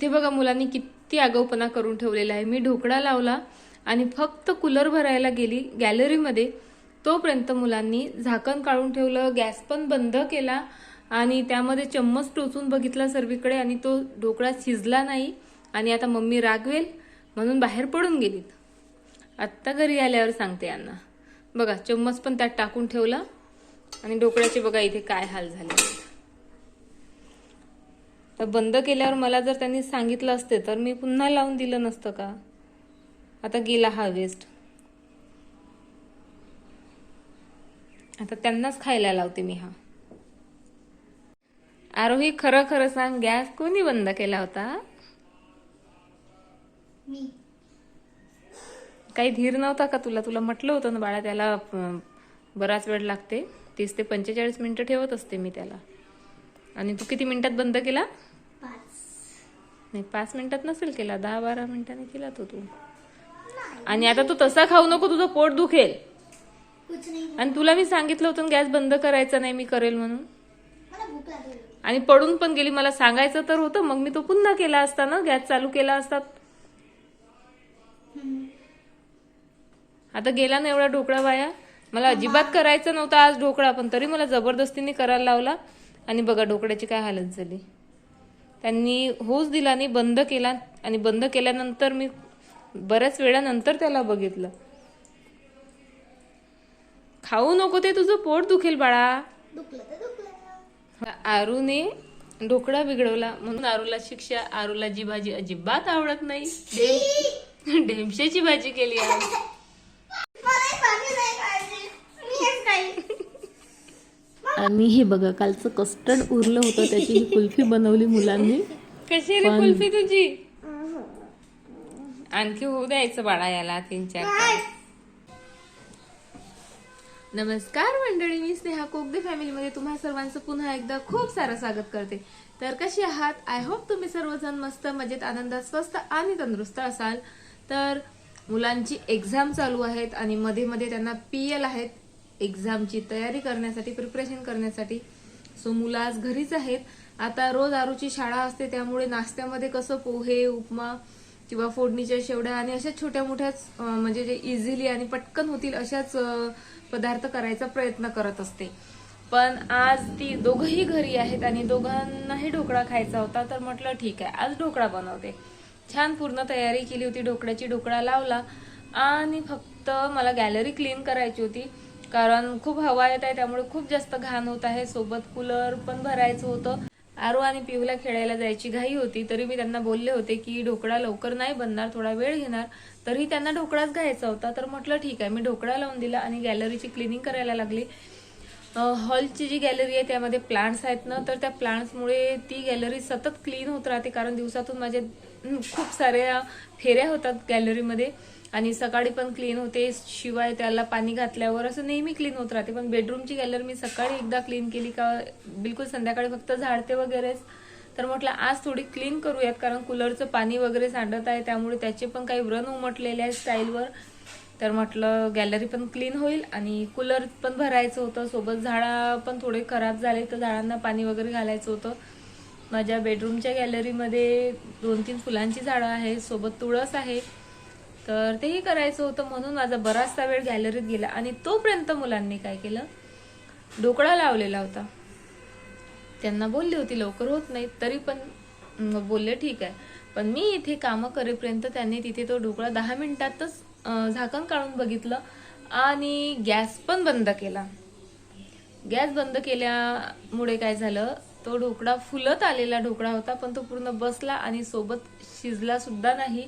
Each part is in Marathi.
इथे बघा मुलांनी किती आगाऊपणा करून ठेवलेला आहे. मी ढोकळा लावला आणि फक्त कूलर भरायला गेली गॅलरीमध्ये. तोपर्यंत मुलांनी झाकण काढून ठेवलं गॅस पण बंद केला आणि त्यामध्ये चम्मच टोचून बघितला सर्वीकडे आणि तो ढोकळा शिजला नाही आणि आता मम्मी रागवेल म्हणून बाहेर पडून गेलीत. आत्ता घरी आल्यावर सांगते यांना. बघा चम्मच पण त्यात टाकून ठेवला आणि ढोकळ्याचे बघा इथे काय हाल झाले. तर बंद केल्यावर मला जर त्यांनी सांगितलं असते तर मी पुन्हा लावून दिलं नसतं का? आता गेला हा वेस्ट आता त्यांनाच खायला लावते मी हा. आरोही खरं खरं सांग गॅस कोणी बंद केला होता? काही धीर नव्हता का तुला? तुला म्हटलं होतं ना बाळा त्याला बराच वेळ लागते. तीस ते पंचेचाळीस मिनिटं ठेवत असते मी त्याला. आणि तू किती मिनिटात बंद केला? नाही पाच मिनिटात नसेल केला दहा बारा मिनिटाने केला तो तू. आणि आता तू तसा खाऊ नको तुझं पोट दुखेल. आणि तुला मी सांगितलं होतं गॅस बंद करायचा नाही मी करेल म्हणून. आणि पडून पण गेली मला सांगायचं तर होतं मग मी तो पुन्हा केला असता ना गॅस चालू केला असता आता गेला ना एवढा ढोकळा वाया? मला अजिबात करायचं नव्हतं आज ढोकळा पण तरी मला जबरदस्तीने करायला लावला. आणि बघा ढोकळ्याची काय हालत झाली. त्यांनी होच दिला आणि बंद केला आणि बंद केल्यानंतर मी बऱ्याच वेळानंतर त्याला बघितलं. खाऊ नको ते तुझं पोट दुखेल बाळा. आरूने ढोकळा बिघडवला. म्हणून आरूला शिक्षा आरूला जी भाजी अजिबात आवडत नाही. ढेम- ढेमशेची भाजी केली आज मला ही भाजी नाही खायची मी हेच खाईन आणि हे बघा कालचं कस्टर्ड उरलं होतं त्याची ही कुल्फी बनवली मुलांनी. कशी रे कुल्फी तुझी? आणखी होऊ द्यायचं बाळा याला तीन चार तास. नमस्कार मंडळी मी स्नेहा कोगदे फॅमिलीमध्ये तुम्हा सर्वांचं पुन्हा एकदा खूप सारं स्वागत करते. तर कशी आहात? आय होप तुम्ही सर्वजण मस्त मजेत आनंदात स्वस्त आणि तंदुरुस्त असाल. तर मुलांची एक्झाम चालू आहेत आणि मध्ये मध्ये त्यांना पी एल आहेत. एक्झामची तयारी करण्यासाठी प्रिपरेशन करण्यासाठी. सो मुलं आज घरीच आहेत. आता रोज आरूची शाळा असते त्यामुळे नाश्त्यामध्ये कसं पोहे उपमा किंवा फोडणीच्या शेवड्या आणि अशा छोट्या मोठ्याच म्हणजे जे इझिली आणि पटकन होतील अशाच पदार्थ करायचा प्रयत्न करत असते. पण आज ती दोघंही घरी आहेत आणि दोघांनाही ढोकळा खायचा होता तर म्हटलं ठीक आहे आज ढोकळा बनवते. छान पूर्ण तयारी केली होती ढोकळ्याची ढोकळा लावला आणि फक्त मला गॅलरी क्लीन करायची होती. कारण खूप हवा येत आहे त्यामुळे खूप जास्त घाण होत आहे. सोबत कूलर पण भरायचं होतं. आरो आणि पिऊला खेळायला जायची घाई होती तरी मी त्यांना बोलले होते की ढोकळा लवकर नाही बनणार थोडा वेळ घेणार. तरी त्यांना ढोकळाच घ्यायचा होता. तर म्हटलं ठीक आहे. मी ढोकळा लावून दिला आणि गॅलरीची क्लिनिंग करायला लागली. हॉलची जी गॅलरी आहे त्यामध्ये प्लांट्स आहेत ना तर त्या प्लांट्समुळे ती गॅलरी सतत क्लीन होत राहते कारण दिवसातून माझे खूप साऱ्या फेऱ्या होतात गॅलरीमध्ये. आणि सकाळी पण क्लीन होते. शिवाय त्याला पाणी घातल्यावर असं नेहमी क्लीन होत राहते. पण बेडरूमची गॅलरी मी सकाळी एकदा क्लीन केली का बिलकुल संध्याकाळी फक्त झाडते वगैरेच तर म्हटलं आज थोडी क्लीन करूयात कारण कूलरचं पाणी वगैरे सांडत आहे. त्यामुळे त्याचे पण काही व्रण उमटलेले आहे स्टाईलवर तर म्हटलं गॅलरी पण क्लीन होईल आणि कूलर पण भरायचं होतं. सोबत झाडा पण थोडे खराब झाले तर झाडांना पाणी वगैरे घालायचं होतं. माझ्या बेडरूमच्या गॅलरीमध्ये दोन तीन फुलांची झाडं आहेत. सोबत तुळस आहे. तर तेही करायचं होतं म्हणून माझा बराचसा वेळ गॅलरीत गेला. आणि तोपर्यंत मुलांनी काय केलं? ढोकळा लावलेला होता. त्यांना बोलली होती लवकर होत नाही. तरी पण बोलले ठीक आहे. पण मी इथे कामं करेपर्यंत त्यांनी तिथे तो ढोकळा दहा मिनिटातच झाकण काढून बघितलं आणि गॅस पण बंद केला. गॅस बंद केल्यामुळे काय झालं? तो ढोकळा फुलत आलेला ढोकळा होता पण तो पूर्ण बसला आणि सोबत शिजला सुद्धा नाही.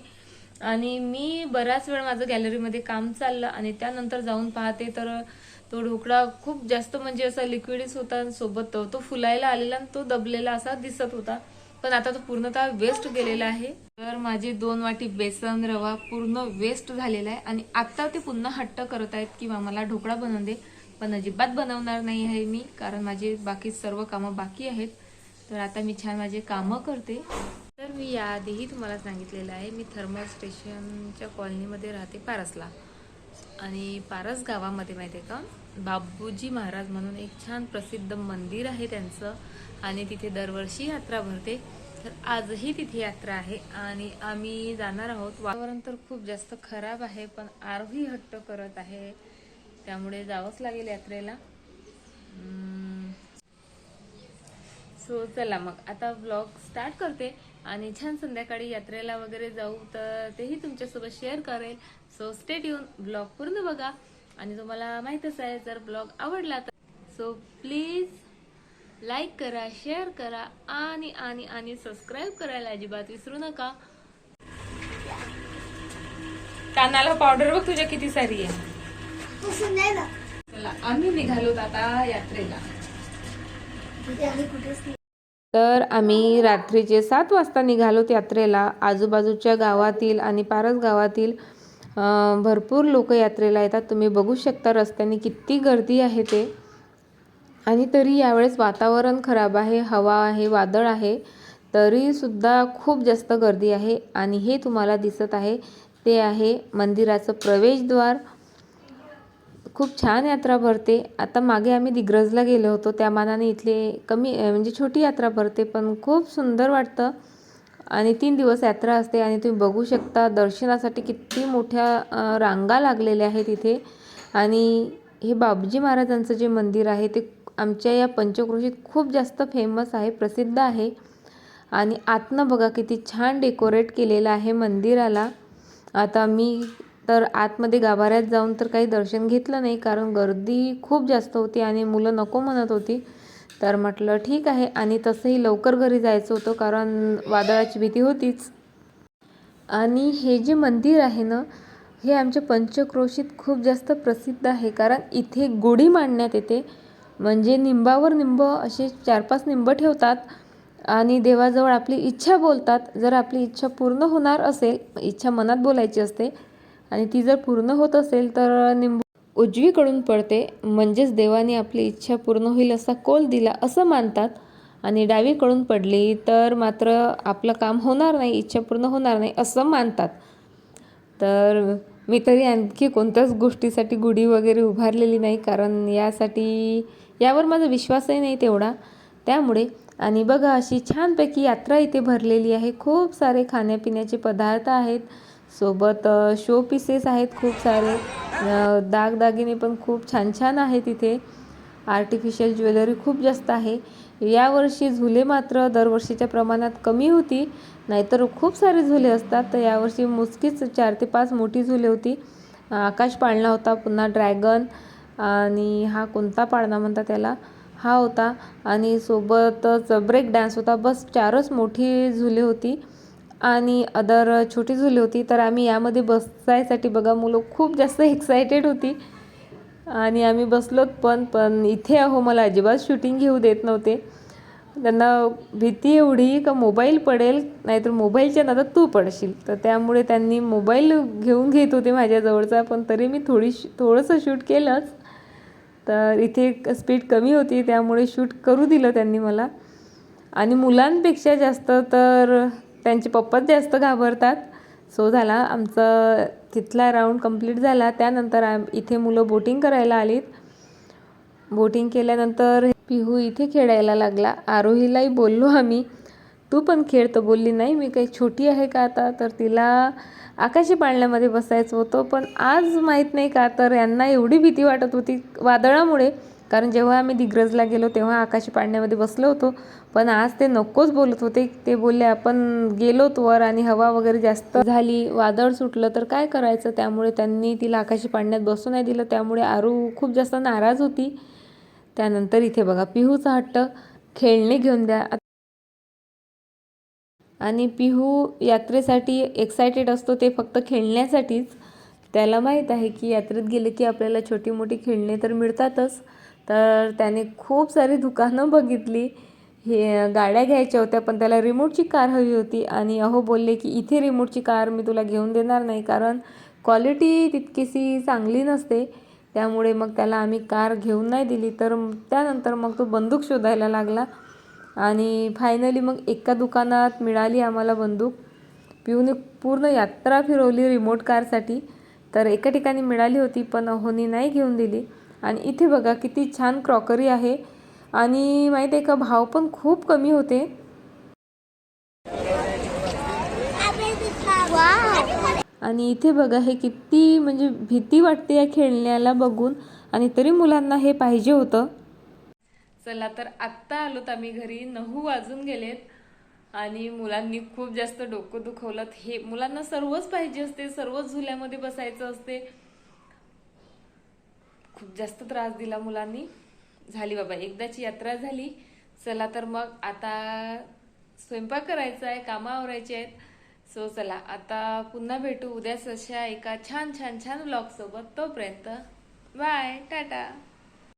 आणि मी बराच वेळ माझं गॅलरीमध्ये काम चाललं आणि त्यानंतर जाऊन पाहते तर तो ढोकळा खूप जास्त म्हणजे असा लिक्विडच होता आणि सोबत तो तो फुलायला आलेला आणि तो दबलेला असा दिसत होता. पण आता तो पूर्णतः वेस्ट गेलेला आहे. तर माझी दोन वाटी बेसन रवा पूर्ण वेस्ट झालेला आहे आणि आता ते पुन्हा हट्ट करत आहेत की मला ढोकळा बनवून दे. पण अजिबात बनवणार नाही आहे मी कारण माझे बाकी सर्व कामं बाकी आहेत. तर आता मी छान माझे कामं करते. तर मी याआधीही तुम्हाला सांगितलेलं आहे मी थर्मल स्टेशनच्या कॉलनीमध्ये राहते पारसला. आणि पारस गावामध्ये माहिती आहे का? बाबूजी महाराज म्हणून एक छान प्रसिद्ध मंदिर आहे त्यांचं. आणि तिथे दरवर्षी यात्रा भरते. तर आजही तिथे यात्रा आहे. आणि आम्ही जाणार आहोत. वातावरण तर खूप जास्त खराब आहे पण आरोही हट्ट करत आहे. त्यामुळे जावंच लागेल यात्रेला. सो चला मग आता ब्लॉग स्टार्ट करते आणि छान संध्याकाळी यात्रेला वगैरे जाऊ तर तेही तुमच्यासोबत शेअर करेल. सो स्टेट येऊन ब्लॉग पूर्ण बघा. आणि तुम्हाला माहीतच आहे जर ब्लॉग आवडला तर. सो प्लीज लाईक करा शेअर करा आणि आणि आणि सबस्क्राईब करायला अजिबात विसरू नका. कानाला पावडर बघ तुझ्या किती सारी आहे. चला आम्ही निघालोत आता यात्रेला तिथे आम्ही कुठेच नाही तर आम्ही रात्रीचे सात वाजता निघालो यात्रेला आजूबाजूच्या गावातील आणि पारस गावातील भरपूर लोक यात्रेला येतात. तुम्ही बघू शकता रस्त्याने किती गर्दी आहे ते. आणि तरी यावेळेस वातावरण खराब आहे हवा आहे वादळ आहे. तरीसुद्धा खूप जास्त गर्दी आहे. आणि हे तुम्हाला दिसत आहे ते आहे मंदिराचं प्रवेशद्वार. खूप छान यात्रा भरते. आता मागे आम्ही दिग्रजला गेलो होतो. त्या मानाने इथले कमी म्हणजे छोटी यात्रा भरते पण खूप सुंदर वाटतं. आणि तीन दिवस यात्रा असते आणि तुम्ही बघू शकता दर्शनासाठी किती मोठ्या रांगा लागलेल्या आहेत इथे. आणि हे बाबजी महाराजांचं जे मंदिर आहे ते आमच्या या पंचक्रोशीत खूप जास्त फेमस आहे प्रसिद्ध आहे. आणि आतनं बघा किती छान डेकोरेट केलेलं आहे मंदिराला. आता मी तर आतमध्ये गाभाऱ्यात जाऊन तर काही दर्शन घेतलं नाही कारण गर्दी खूप जास्त होती आणि मुलं नको म्हणत होती. तर म्हटलं ठीक आहे. आणि तसंही लवकर घरी जायचं होतं कारण वादळाची भीती होतीच. आणि हे जे मंदिर आहे ना हे आमच्या पंचक्रोशीत खूप जास्त प्रसिद्ध आहे कारण इथे गुढी मांडण्यात येते. म्हणजे निंबावर निंब असे चार पाच निंब ठेवतात आणि देवाजवळ आपली इच्छा बोलतात. जर आपली इच्छा पूर्ण होणार असेल इच्छा मनात बोलायची असते आणि ती जर पूर्ण होत असेल तर निंबू उजवीकडून पडते. म्हणजेच देवाने आपली इच्छा पूर्ण होईल असा कोल दिला असं मानतात. आणि डावीकडून पडली तर मात्र आपलं काम होणार नाही इच्छा पूर्ण होणार नाही असं मानतात. तर मी तरी आणखी कोणत्याच गोष्टीसाठी गुढी वगैरे उभारलेली नाही कारण यासाठी यावर माझा विश्वासही नाही तेवढा. त्यामुळे आणि बघा अशी छानपैकी यात्रा इथे भरलेली आहे. खूप सारे खाण्यापिण्याचे पदार्थ आहेत. सोबत शो पीसेस आहेत खूप सारे. दागदागिने पण खूप छान छान आहेत इथे. आर्टिफिशियल ज्वेलरी खूप जास्त आहे. यावर्षी झुले मात्र दरवर्षीच्या प्रमाणात कमी होती. नाहीतर खूप सारे झुले असतात. तर यावर्षी मोजकीच चार ते पाच मोठी झुले होती. आकाश पाळणा होता पुन्हा ड्रॅगन आणि हा कोणता पाळणा म्हणतात त्याला? हा होता. आणि सोबतच ब्रेक डान्स होता. बस चारच मोठी झुले होती. आणि अदर छोटी झुली होती तर आम्ही यामध्ये बसायसाठी बघा मुलं खूप जास्त एक्सायटेड होती. आणि आम्ही बसलोत पण पण इथे अहो मला अजिबात शूटिंग घेऊ देत नव्हते. त्यांना भीती एवढी का मोबाईल पडेल नाहीतर मोबाईलच्या नादात तू पडशील. तर त्यामुळे त्यांनी मोबाईल घेऊन घेत होते माझ्याजवळचा पण तरी मी थोडी थोडंसं शूट केलंच. तर इथे स्पीड कमी होती त्यामुळे शूट करू दिलं त्यांनी मला. आणि मुलांपेक्षा जास्त तर त्यांचे पप्पाच जास्त घाबरतात. सो झाला आमचं तिथला राऊंड कंप्लीट झाला. त्यानंतर आम इथे मुलं बोटिंग करायला आलीत. बोटिंग केल्यानंतर पिहू इथे खेळायला लागला. आरोहीलाही बोललो आम्ही तू पण खेळ. तर बोलली नाही मी काही छोटी आहे का आता? तर तिला आकाशी पाळण्यामध्ये बसायचं होतं. पण आज माहीत नाही का तर यांना एवढी भीती वाटत होती वादळामुळे. कारण जेव्हा आम्ही दिग्रजला गेलो तेव्हा आकाशी पाळण्यामध्ये बसलो होतो. पण आज ते नकोच बोलत होते. ते बोलले आपण गेलोत वर आणि हवा वगैरे जास्त झाली वादळ सुटलं तर काय करायचं? त्यामुळे त्यांनी तिला आकाशी पाळण्यात बसू नाही दिलं. त्यामुळे आरू खूप जास्त नाराज होती. त्यानंतर इथे बघा पिहूचा हट्ट खेळणे घेऊन द्या. आणि पिहू यात्रेसाठी एक्सायटेड असतो ते फक्त खेळण्यासाठीच. त्याला माहीत आहे की यात्रेत गेले की आपल्याला छोटी मोठी खेळणे तर मिळतातच. तर त्याने खूप सारी दुकानं बघितली. हे गाड्या घ्यायच्या होत्या पण त्याला रिमोटची कार हवी होती. आणि अहो बोलले की इथे रिमोटची कार मी तुला घेऊन देणार नाही कारण क्वालिटी तितकीशी चांगली नसते. त्यामुळे मग त्याला आम्ही कार घेऊन नाही दिली. तर त्यानंतर मग तो बंदूक शोधायला लागला. आणि फायनली मग एका दुकानात मिळाली आम्हाला बंदूक. पिऊने पूर्ण यात्रा फिरवली रिमोट कारसाठी तर एका ठिकाणी मिळाली होती पण अहोनी नाही घेऊन दिली. आणि इथे बघा किती छान क्रॉकरी आहे. आणि माहिती आहे का भाव पण खूप कमी होते. आणि इथे बघा हे किती म्हणजे भीती वाटते या खेळण्याला बघून. आणि तरी मुलांना हे पाहिजे होतं. चला तर आत्ता आलोत आम्ही घरी. नऊ वाजून गेलेत. आणि मुलांनी खूप जास्त डोकं दुखवलं. हे मुलांना सर्वच पाहिजे असते. सर्वच झुल्यामध्ये बसायचं असते. खूप जास्त त्रास दिला मुलांनी. झाली बाबा एकदाची यात्रा झाली. चला तर मग आता स्वयंपाक करायचा आहे कामं आवरायची आहेत. सो चला आता पुन्हा भेटू. उद्या अशा एका छान छान छान ब्लॉग सोबत. तोपर्यंत बाय टाटा.